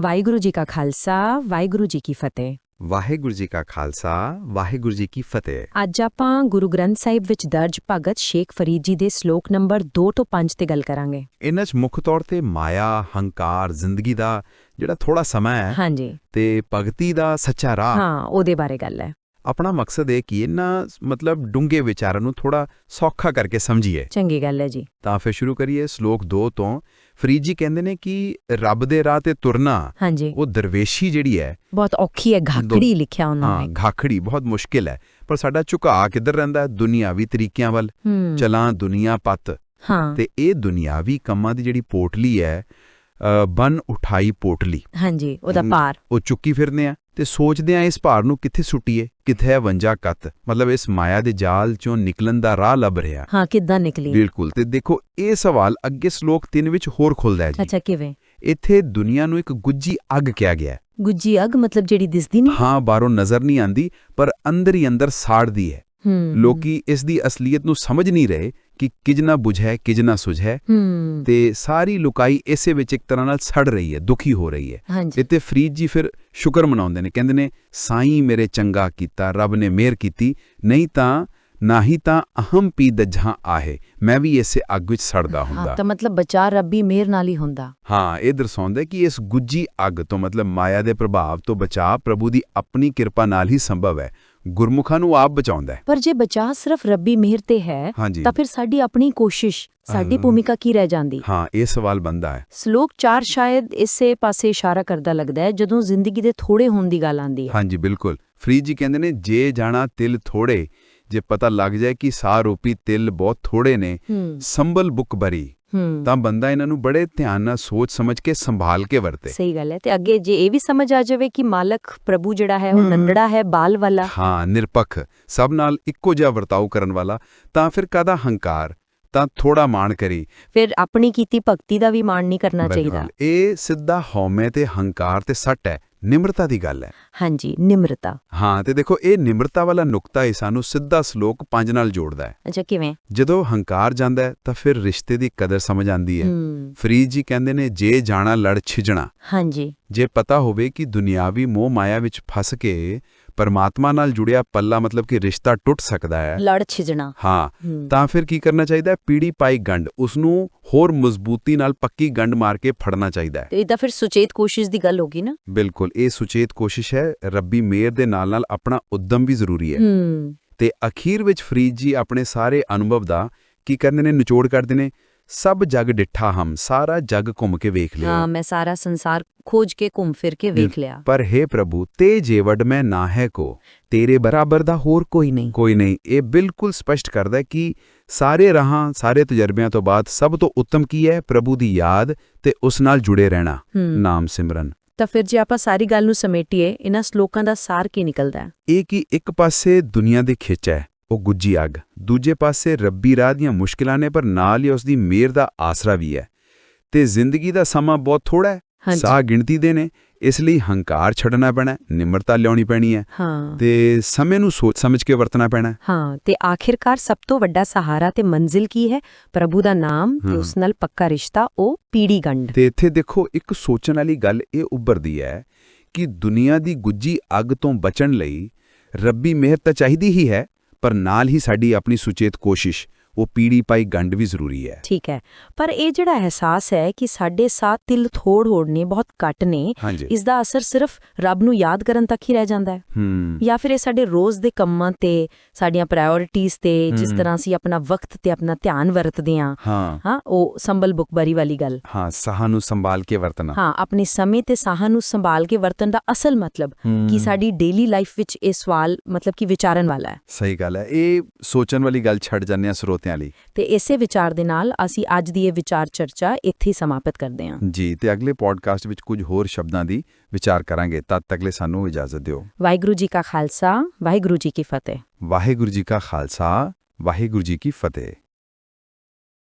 ਵਾਹਿਗੁਰੂ ਜੀ ਕਾ ਖਾਲਸਾ ਵਾਹਿਗੁਰੂ ਜੀ ਕੀ ਫਤਿਹ। ਵਾਹਿਗੁਰੂ ਜੀ ਕਾ ਖਾਲਸਾ ਵਾਹਿਗੁਰੂ ਜੀ ਕੀ ਫਤਿਹ। ਅੱਜ ਆਪਾਂ ਗੁਰੂ ਗ੍ਰੰਥ ਸਾਹਿਬ ਵਿੱਚ ਦਰਜ ਭਗਤ ਸ਼ੇਖ ਫਰੀਦ ਜੀ ਦੇ ਸ਼ਲੋਕ ਨੰਬਰ 2 ਤੋਂ 5 ਤੇ ਗੱਲ ਕਰਾਂਗੇ। ਇਹਨਾਂ 'ਚ ਮੁੱਖ ਤੌਰ ਤੇ ਮਾਇਆ ਹੰਕਾਰ ਜ਼ਿੰਦਗੀ ਦਾ ਜਿਹੜਾ ਥੋੜਾ ਸਮਾਂ ਹੈ ਹਾਂਜੀ। ਤੇ ਭਗਤੀ ਦਾ ਸੱਚਾ ਰਾਹ। ਹਾਂ ਉਹਦੇ ਬਾਰੇ ਗੱਲ ਹੈ। ਆਪਣਾ ਮਕਸਦ ਇਹ ਕਿ ਇਹਨਾਂ ਮਤਲਬ ਡੂੰਘੇ ਵਿਚਾਰਾਂ ਨੂੰ ਥੋੜਾ ਸੌਖਾ ਕਰਕੇ ਸਮਝੀਏ। ਚੰਗੀ ਗੱਲ ਹੈ ਜੀ। ਤਾਂ ਫਿਰ ਸ਼ੁਰੂ ਕਰੀਏ ਸ਼ਲੋਕ 2 ਤੋਂ। ਫਰੀਦ ਜੀ ਕਹਿੰਦੇ ਨੇ ਕਿ ਰੱਬ ਦੇ ਰਾਹ ਤੇ ਤੁਰਨਾ ਹਾਂਜੀ। ਉਹ ਦਰਵੇਸ਼ੀ ਜਿਹੜੀ ਹੈ ਬਹੁਤ ਔਖੀ ਹੈ ਘਾਕੜੀ ਲਿਖਿਆ ਉਹਨਾਂ ਹਾਂ ਨੇ। ਘਾਖੜੀ ਬਹੁਤ ਮੁਸ਼ਕਿਲ ਹੈ ਪਰ ਸਾਡਾ ਝੁਕਾਅ ਕਿੱਧਰ ਰਹਿੰਦਾ ਹੈ? ਦੁਨਿਆਵੀ ਤਰੀਕਿਆਂ ਵੱਲ। ਹੂੰ। ਚਲਾਂ ਦੁਨੀਆ ਪੱਤ। ਹਾਂ। ਤੇ ਇਹ ਦੁਨਿਆਵੀ ਕੰਮਾਂ ਦੀ ਜਿਹੜੀ ਪੋਟਲੀ ਹੈ ਬਨ ਉਠਾਈ ਪੋਟਲੀ। ਹਾਂਜੀ ਉਹਦਾ ਪਾਰ ਉਹ ਚੁੱਕੀ ਫਿਰਦੇ ਆ। ਤੇ ਸੋਚਦੇ ਆ ਇਸ ਭਾਰ ਨੂੰ ਕਿੱਥੇ ਸੁੱਟੀਏ ਕਿੱਥੇ ਹੈ ਵੰਜਾ ਕੱਤ। ਮਤਲਬ ਇਸ ਮਾਇਆ ਦੇ ਜਾਲ ਚੋਂ ਨਿਕਲਣ ਦਾ ਰਾਹ ਲੱਭ ਰਿਹਾ। ਹਾਂ ਕਿੱਦਾਂ ਨਿਕਲੀ? ਬਿਲਕੁਲ ਤੇ ਦੇਖੋ ਇਹ ਸਵਾਲ ਅੱਗੇ ਸ਼ਲੋਕ 3 ਵਿੱਚ ਹੋਰ ਖੁੱਲਦਾ ਹੈ ਜੀ। ਅੱਛਾ ਕਿਵੇਂ? ਇੱਥੇ ਦੁਨੀਆ ਨੂੰ ਇੱਕ ਗੁੱਜੀ ਅੱਗ ਕਿਹਾ ਗਿਆ ਹੈ। ਗੁੱਜੀ ਅੱਗ ਮਤਲਬ ਜਿਹੜੀ ਦਿਸਦੀ ਨਹੀਂ? ਹਾਂ ਬਾਹਰੋਂ ਨਜ਼ਰ ਨਹੀਂ ਆਂਦੀ ਪਰ ਅੰਦਰ ਹੀ ਅੰਦਰ ਸਾੜਦੀ ਹੈ। ਹੂੰ। ਲੋਕੀ ਇਸ ਦੀ ਅਸਲੀਅਤ ਨੂੰ ਸਮਝ ਨਹੀਂ ਰਹੇ ਕਿ ਕਿਜ ਨਾ ਬੁਝੈ ਕਿਜ ਨਾ ਸੁਝੈ ਤੇ ਸਾਰੀ ਲੁਕਾਈ ਇਸੇ ਵਿੱਚ ਇੱਕ ਤਰ੍ਹਾਂ ਨਾਲ ਸੜ ਰਹੀ ਹੈ ਦੁਖੀ ਹੋ ਰਹੀ ਹੈ। ਇੱਥੇ ਫਰੀਦ ਜੀ ਫਿਰ ਸ਼ੁਕਰ ਮਨਾਉਂਦੇ ਨੇ ਕਹਿੰਦੇ ਨੇ ਸਾਈਂ ਮੇਰੇ ਚੰਗਾ ਕੀਤਾ ਰੱਬ ਨੇ ਮਿਹਰ ਕੀਤੀ ਨਹੀਂ ਤਾਂ ਨਾਹੀ ਤਾਂ ਅਹਮ ਪੀ ਦਜਹਾਂ ਆਹੇ ਮੈਂ ਵੀ ਇਸੇ ਅੱਗ ਵਿੱਚ ਸੜਦਾ ਹੁੰਦਾ। ਤਾਂ ਮਤਲਬ ਬਚਾ ਰੱਬੀ ਮਿਹਰ ਨਾਲ ਹੀ ਹੁੰਦਾ। ਹਾਂ ਇਹ ਦਰਸਾਉਂਦਾ ਕਿ ਇਸ ਗੁੱਜੀ ਅੱਗ ਤੋਂ ਮਤਲਬ ਮਾਇਆ ਦੇ ਪ੍ਰਭਾਵ ਤੋਂ ਬਚਾਅ ਪ੍ਰਭੂ ਦੀ ਆਪਣੀ ਕਿਰਪਾ ਨਾਲ ਹੀ ਸੰਭਵ ਹੈ। ਗੁਰਮੁਖਾਂ ਨੂੰ ਆਪ ਬਚਾਉਂਦਾ ਹੈ। ਪਰ ਜੇ ਬਚਾ ਸਿਰਫ ਰੱਬੀ ਮਿਹਰ ਤੇ ਹੈ ਤਾਂ ਫਿਰ ਸਾਡੀ ਆਪਣੀ ਕੋਸ਼ਿਸ਼ ਸਾਡੀ। ਭੂਮਿਕਾ ਕੀ ਰਹਿ ਜਾਂਦੀ? ਹਾਂ ਇਹ ਸਵਾਲ ਬੰਦਾ ਹੈ। ਸ਼ਲੋਕ 4 ਸ਼ਾਇਦ ਇਸੇ ਪਾਸੇ ਇਸ਼ਾਰਾ ਕਰਦਾ ਲੱਗਦਾ ਹੈ ਜਦੋਂ ਜ਼ਿੰਦਗੀ ਦੇ ਥੋੜੇ ਹੋਣ ਦੀ ਗੱਲ ਆਂਦੀ ਹੈ। ਹਾਂਜੀ ਬਿਲਕੁਲ। ਫਰੀਦ ਜੀ ਕਹਿੰਦੇ ਨੇ ਜੇ ਜਾਣਾ ਤਿਲ ਥੋੜੇ ਜੇ ਪਤਾ ਲੱਗ ਜਾਏ ਕਿ ਸਾਹ ਰੂਪੀ ਤਿਲ ਬਹੁਤ ਥੋੜੇ ਨੇ ਸੰਭਲ ਬੁੱਕ ਬਰੀ। ਤਾਂ ਬੰਦਾ ਇਹਨਾਂ ਨੂੰ ਬੜੇ ਧਿਆਨ ਨਾਲ ਸੋਚ ਸਮਝ ਕੇ ਸੰਭਾਲ ਕੇ ਵਰਤੇ। ਸਹੀ ਗੱਲ ਹੈ ਤੇ ਅੱਗੇ ਜੇ ਇਹ ਵੀ ਸਮਝ ਆ ਜਾਵੇ ਕਿ ਮਾਲਕ ਪ੍ਰਭੂ ਜਿਹੜਾ ਹੈ ਉਹ। ਨੰਨੜਾ ਹੈ ਬਾਲ ਵਾਲਾ। ਹਾਂ ਨਿਰਪੱਖ ਸਭ ਨਾਲ ਇੱਕੋ ਜਿਹਾ ਵਰਤਾਓ ਕਰਨ ਵਾਲਾ ਤਾਂ ਫਿਰ ਕਾਦਾ ਹੰਕਾਰ? ਤਾਂ ਥੋੜਾ ਮਾਣ ਕਰੀ। ਫਿਰ ਆਪਣੀ ਕੀਤੀ ਭਗਤੀ ਦਾ ਵੀ ਮਾਣ ਨਹੀਂ ਕਰਨਾ ਚਾਹੀਦਾ। ਇਹ ਸਿੱਧਾ ਹਉਮੈ ਤੇ ਹੰਕਾਰ ਤੇ ਸੱਟ ਹੈ। ਨਿਮਰਤਾ ਦੀ ਗੱਲ ਹੈ। ਹਾਂਜੀ ਨਿਮਰਤਾ। ਹਾਂ ਤੇ ਦੇਖੋ ਇਹ ਨਿਮਰਤਾ ਵਾਲਾ ਨੁਕਤਾ ਹੀ ਸਾਨੂੰ ਸਿੱਧਾ ਸ਼ਲੋਕ 5 ਨਾਲ ਜੋੜਦਾ ਹੈ। ਅੱਛਾ ਕਿਵੇਂ? ਜਦੋਂ ਹੰਕਾਰ ਜਾਂਦਾ ਹੈ ਤਾਂ ਫਿਰ ਰਿਸ਼ਤੇ ਦੀ ਕਦਰ ਸਮਝ ਆਂਦੀ ਹੈ। ਹੂੰ। ਫਰੀਦ ਜੀ ਕਹਿੰਦੇ ਨੇ ਜੇ ਜਾਣਾ ਲੜ ਛਿਜਣਾ। ਹਾਂਜੀ। ਜੇ ਪਤਾ ਹੋਵੇ ਕਿ ਦੁਨਿਆਵੀ ਮੋਹ ਮਾਇਆ ਵਿੱਚ ਫਸ ਕੇ ਪਰਮਾਤਮਾ ਨਾਲ ਜੁੜਿਆ ਪੱਲਾ ਮਤਲਬ ਕਿ ਰਿਸ਼ਤਾ ਟੁੱਟ ਸਕਦਾ ਹੈ। ਲੜ ਛਿਜਣਾ। ਹਾਂ ਤਾਂ ਫਿਰ ਕੀ ਕਰਨਾ ਚਾਹੀਦਾ ਹੈ? ਪੀੜੀ ਪਾਈ ਗੰਢ ਉਸ ਨੂੰ ਹੋਰ ਮਜ਼ਬੂਤੀ ਨਾਲ ਪੱਕੀ ਗੰਢ ਮਾਰ ਕੇ ਫੜਨਾ ਚਾਹੀਦਾ ਹੈ। ਤੇ ਇਹਦਾ ਫਿਰ ਸੁਚੇਤ ਕੋਸ਼ਿਸ਼ ਦੀ ਗੱਲ ਹੋਗੀ ਨਾ? ਬਿਲਕੁਲ ਇਹ ਸੁਚੇਤ ਕੋਸ਼ਿਸ਼ ਹੈ ਰੱਬੀ ਮਿਹਰ ਦੇ ਨਾਲ ਨਾਲ ਆਪਣਾ ਉਦਮ ਵੀ ਜ਼ਰੂਰੀ ਹੂੰ। ਤੇ ਅਖੀਰ ਵਿੱਚ ਫਰੀਦ ਜੀ ਆਪਣੇ ਸਾਰੇ ਅਨੁਭਵ ਦਾ ਕੀ ਕਰਨੇ ਨੇ? ਨਿਚੋੜ ਕਰਦੇ ਨੇ ਸਭ ਜਗ ਡਿੱਠਾ ਹਮ ਸਾਰਾ ਜਗ ਘੁੰਮ ਕੇ ਵੇਖ ਲਿਆ। ਹਾਂ ਮੈਂ ਸਾਰਾ ਸੰਸਾਰ ਖੋਜ ਕੇ ਘੁੰਮ ਫਿਰ ਕੇ ਵੇਖ ਲਿਆ। ਪਰ हे ਪ੍ਰਭੂ ਤੇ ਜੇਵੜ ਮੈਂ ਨਾ ਹੈ ਕੋ ਤੇਰੇ ਬਰਾਬਰ ਦਾ ਹੋਰ ਕੋਈ ਨਹੀਂ। ਕੋਈ ਨਹੀਂ। ਇਹ ਬਿਲਕੁਲ ਸਪਸ਼ਟ ਕਰਦਾ ਹੈ ਕਿ ਸਾਰੇ ਰਾਹਾਂ ਸਾਰੇ ਤਜਰਬਿਆਂ ਤੋਂ ਬਾਅਦ ਸਭ ਤੋਂ ਉੱਤਮ ਕੀ ਹੈ? ਪ੍ਰਭੂ ਦੀ ਯਾਦ ਤੇ ਉਸ ਨਾਲ ਜੁੜੇ ਰਹਿਣਾ। ਨਾਮ ਸਿਮਰਨ। ਤਾਂ ਫਿਰ ਜੇ ਆਪਾਂ ਸਾਰੀ ਗੱਲ ਨੂੰ ਸਮੇਟੀਏ ਇਹਨਾਂ ਸ਼ਲੋਕਾਂ ਦਾ ਸਾਰ ਕੀ ਨਿਕਲਦਾ ਹੈ? ਇਹ ਕਿ ਇੱਕ ਪਾਸੇ ਦੁਨੀਆ ਦੇ ਖਿੱਚ ਹੈ ਉਹ ਗੁੱਜੀ ਅੱਗ। ਦੂਜੇ ਪਾਸੇ ਰੱਬੀ ਰਾਹ ਦੀਆਂ ਮੁਸ਼ਕਿਲਾਂ ਨੇ ਪਰ ਨਾਲ ਹੀ ਉਸ ਦੀ ਮਿਹਰ ਦਾ ਆਸਰਾ ਵੀ ਹੈ। ਤੇ ਜ਼ਿੰਦਗੀ ਦਾ ਸਮਾਂ ਬਹੁਤ ਥੋੜਾ ਹੈ। ਸਾਹ ਗਿਣਤੀ ਦੇ ਨੇ। ਇਸ ਲਈ ਹੰਕਾਰ ਛੱਡਣਾ ਪੈਣਾ ਨਿਮਰਤਾ ਲਿਆਉਣੀ ਪੈਣੀ ਹੈ। ਹਾਂ। ਤੇ ਸਮੇਂ ਨੂੰ ਸੋਚ ਸਮਝ ਕੇ ਵਰਤਣਾ ਪੈਣਾ ਹੈ। ਤੇ ਆਖਿਰਕਾਰ ਸਭ ਤੋਂ ਵੱਡਾ ਸਹਾਰਾ ਤੇ ਮੰਜ਼ਿਲ ਕੀ ਹੈ? ਪ੍ਰਭੂ ਦਾ ਨਾਮ ਤੇ। ਉਸ ਨਾਲ ਪੱਕਾ ਰਿਸ਼ਤਾ ਉਹ ਪੀੜੀ ਗੰਢ। ਤੇ ਇੱਥੇ ਦੇਖੋ ਇੱਕ ਸੋਚਣ ਵਾਲੀ ਗੱਲ ਇਹ ਉੱਭਰਦੀ ਹੈ ਕਿ ਦੁਨੀਆ ਦੀ ਗੁੱਜੀ ਅੱਗ ਤੋਂ ਬਚਣ ਲਈ ਰੱਬੀ ਮਿਹਰ ਤਾਂ ਚਾਹੀਦੀ ਹੀ ਹੈ ਪਰ ਨਾਲ ਹੀ ਸਾਡੀ ਆਪਣੀ ਸੁਚੇਤ ਕੋਸ਼ਿਸ਼ ਉਹ ਪੀੜੀ ਪਾਈ ਗੰਢ ਵੀ ਜ਼ਰੂਰੀ ਹੈ। ਠੀਕ ਹੈ। ਪਰ ਇਹ ਜਿਹੜਾ ਅਹਿਸਾਸ ਹੈ ਕਿ ਸਾਡੇ ਸਾਥ ਤਿਲ ਥੋੜ ਹੋੜ ਨੇ ਬਹੁਤ ਘੱਟ ਨੇ ਇਸ ਦਾ ਅਸਰ ਸਿਰਫ ਰੱਬ ਨੂੰ ਯਾਦ ਕਰਨ ਤੱਕ ਹੀ ਰਹਿ ਜਾਂਦਾ ਹੈ। ਹੂੰ। ਜਾਂ ਫਿਰ ਇਹ ਸਾਡੇ ਰੋਜ਼ ਦੇ ਕੰਮਾਂ ਤੇ ਸਾਡੀਆਂ ਪ੍ਰਾਇੋਰਟੀਆਂ ਤੇ ਜਿਸ। ਤਰ੍ਹਾਂ ਅਸੀਂ ਆਪਣਾ ਵਕਤ ਤੇ ਆਪਣਾ ਧਿਆਨ ਵਰਤਦੇ ਹਾਂ। ਹਾਂ। ਉਹ ਸੰਭਲ ਬੁਕਬਾਰੀ ਵਾਲੀ ਗੱਲ। ਹਾਂ ਸਾਹ ਨੂੰ ਸੰਭਾਲ ਕੇ ਵਰਤਣਾ। ਹਾਂ ਆਪਣੇ ਸਮੇਂ ਤੇ ਸਾਹਾਂ ਨੂੰ ਸੰਭਾਲ ਕੇ ਵਰਤਣ ਦਾ ਅਸਲ ਮਤਲਬ। ਕਿ ਸਾਡੀ ਡੇਲੀ ਲਾਈਫ ਵਿੱਚ ਇਹ ਸਵਾਲ ਮਤਲਬ ਕਿ ਵਿਚਾਰਨ ਵਾਲਾ ਹੈ। ਸਹੀ ਗੱਲ ਹੈ। ਇਹ ਸੋਚਣ ਵਾਲੀ ਗੱਲ ਛੱਡ ਜਾਂਦੇ ਆ ਸਰੋਤਿਆਂ ਲਈ। ਤੇ ਇਸੇ ਵਿਚਾਰ ਦੇ ਨਾਲ ਅਸੀਂ ਅੱਜ ਦੀ ਇਹ ਵਿਚਾਰ ਚਰਚਾ ਇੱਥੇ ਸਮਾਪਤ ਕਰਦੇ ਹਾਂ। ਜੀ ਤੇ ਅਗਲੇ ਪੋਡਕਾਸਟ ਵਿੱਚ ਕੁਝ ਹੋਰ ਸ਼ਬਦਾਂ ਦੀ ਵਿਚਾਰ ਕਰਾਂਗੇ ਤਦ ਤੱਕ ਲਈ ਸਾਨੂੰ ਇਜਾਜ਼ਤ ਦਿਓ। ਵਾਹਿਗੁਰੂ ਜੀ ਕਾ ਖਾਲਸਾ ਵਾਹਿਗੁਰੂ ਜੀ ਕੀ ਫਤਿਹ। ਵਾਹਿਗੁਰੂ ਜੀ ਕਾ ਖਾਲਸਾ ਵਾਹਿਗੁਰੂ ਜੀ ਕੀ ਫਤਿਹ।